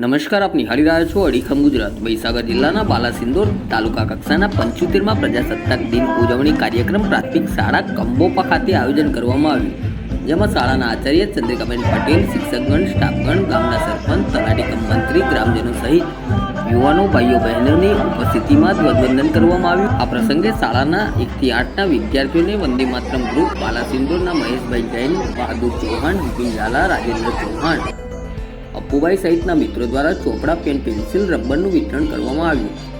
નમસ્કાર, આપ નિહાળી રહ્યા છો અડીખમ ગુજરાત. મહીસાગર જિલ્લાના બાલાસિંદોર તાલુકા કક્ષાના પંચોતેરમાં પ્રજાસત્તાક દિન ઉજવણી કાર્યક્રમ પ્રાથમિક શાળા કંબોપા ખાતે આયોજન કરવામાં આવ્યું. જેમાં શાળાના આચાર્ય ચંદ્રિકાબેન પટેલ, શિક્ષકગણ, સ્ટાફગણ, ગામના સરપંચ તલાટી મંત્રી, ગ્રામજનો સહિત યુવાનો, ભાઈઓ, બહેનોની ઉપસ્થિતિમાં ધ્વજવંદન કરવામાં આવ્યું. આ પ્રસંગે શાળાના એકથી આઠના વિદ્યાર્થીઓને વંદે માતરમ ગ્રુપ બાલાસિંદોરના મહેશભાઈ જૈન, બહાદુર ચૌહાણ બિપિન ઝાલા, રાજેન્દ્ર ચૌહાણ અપ્પુભાઈ સહિતના મિત્રો દ્વારા ચોપડા પેન પેન્સિલ રબરનું વિતરણ કરવામાં આવ્યું.